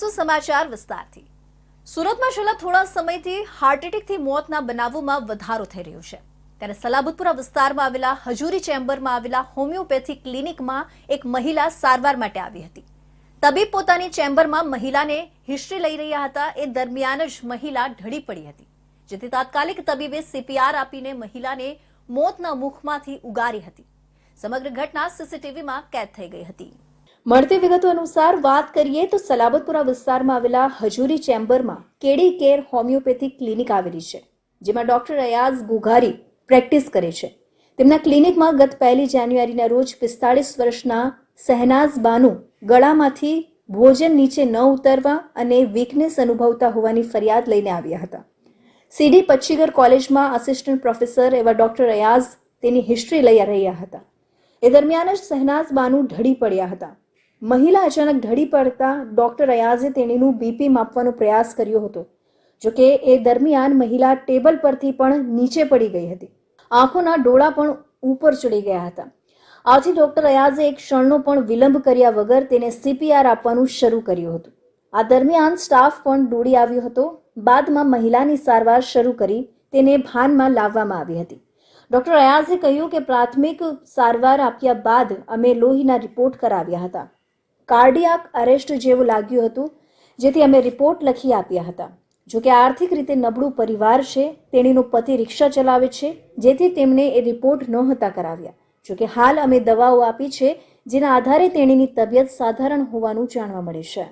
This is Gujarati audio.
જાણીશું સમાચાર વિસ્તારથી. સુરતમાં છેલ્લા થોડા સમયથી હાર્ટ એટેકથી મોતના બનાવોમાં વધારો થઈ રહ્યો છે. ત્યારે સલાબતપુરા વિસ્તારમાં આવેલા, હજુરી ચેમ્બરમાં આવેલા હોમિયોપેથી ક્લિનિકમાં એક મહિલા સારવાર માટે આવી હતી. તબીબ પોતાની ચેમ્બરમાં મહિલાને હિસ્ટ્રી લઈ રહ્યા હતા. એ દરમિયાન જ મહિલા ઢળી પડી હતી. જેથી તાત્કાલિક તબીબે સીપીઆર આપીને મહિલાને મોતના મુખમાંથી ઉગારી હતી. સમગ્ર ઘટના સીસીટીવીમાં કેદ થઈ ગઈ હતી. મળતી વિગતો અનુસાર વાત કરીએ તો સલાબતપુરા વિસ્તારમાં આવેલા હજુરી ચેમ્બરમાં કેડી કેર હોમિયોપેથિક ક્લિનિક આવેલી છે, જેમાં ડોક્ટર અયાઝ ગુઘારી પ્રેક્ટિસ કરે છે. તેમના ક્લિનિકમાં ગત પહેલી જાન્યુઆરીના રોજ પિસ્તાળીસ વર્ષના શહેનાઝ બાનુ ગળામાંથી ભોજન નીચે ન ઉતરવા અને વીકનેસ અનુભવતા હોવાની ફરિયાદ લઈને આવ્યા હતા. સીડી પચ્છીગર કોલેજમાં આસિસ્ટન્ટ પ્રોફેસર એવા ડોક્ટર અયાઝ તેની હિસ્ટ્રી લઈ રહ્યા હતા. એ દરમિયાન જ શહેનાઝ બાનુ ઢળી પડ્યા હતા. મહિલા અચાનક ઢળી પડતા ડોક્ટર અયાઝે તેણીનું બીપી માપવાનો પ્રયાસ કર્યો હતો. જોકે એ દરમિયાન મહિલા ટેબલ પરથી પણ નીચે પડી ગઈ હતી. આંખોના ડોળા પણ ઉપર ચડી ગયા હતા. આથી ડોક્ટર અયાઝે એક ક્ષણનો પણ વિલંબ કર્યા વગર તેને સીપીઆર આપવાનું શરૂ કર્યું હતું. આ દરમિયાન સ્ટાફ પણ દોડી આવ્યો હતો. બાદમાં મહિલાની સારવાર શરૂ કરી તેને ભાનમાં લાવવામાં આવી હતી. ડોક્ટર અયાઝે કહ્યું કે પ્રાથમિક સારવાર આપ્યા બાદ અમે લોહીના રિપોર્ટ કરાવ્યા હતા. કાર્ડિયાક અરેસ્ટ જેવું લાગ્યું હતું, જેથી અમે રિપોર્ટ લખી આપ્યા હતા. જોકે આર્થિક રીતે નબળું પરિવાર છે, તેણીનો પતિ રિક્ષા ચલાવે છે, જેથી તેમણે એ રિપોર્ટ નહોતા કરાવ્યા. જોકે હાલ અમે દવાઓ આપી છે, જેના આધારે તેણીની તબિયત સાધારણ હોવાનું જાણવા મળે છે.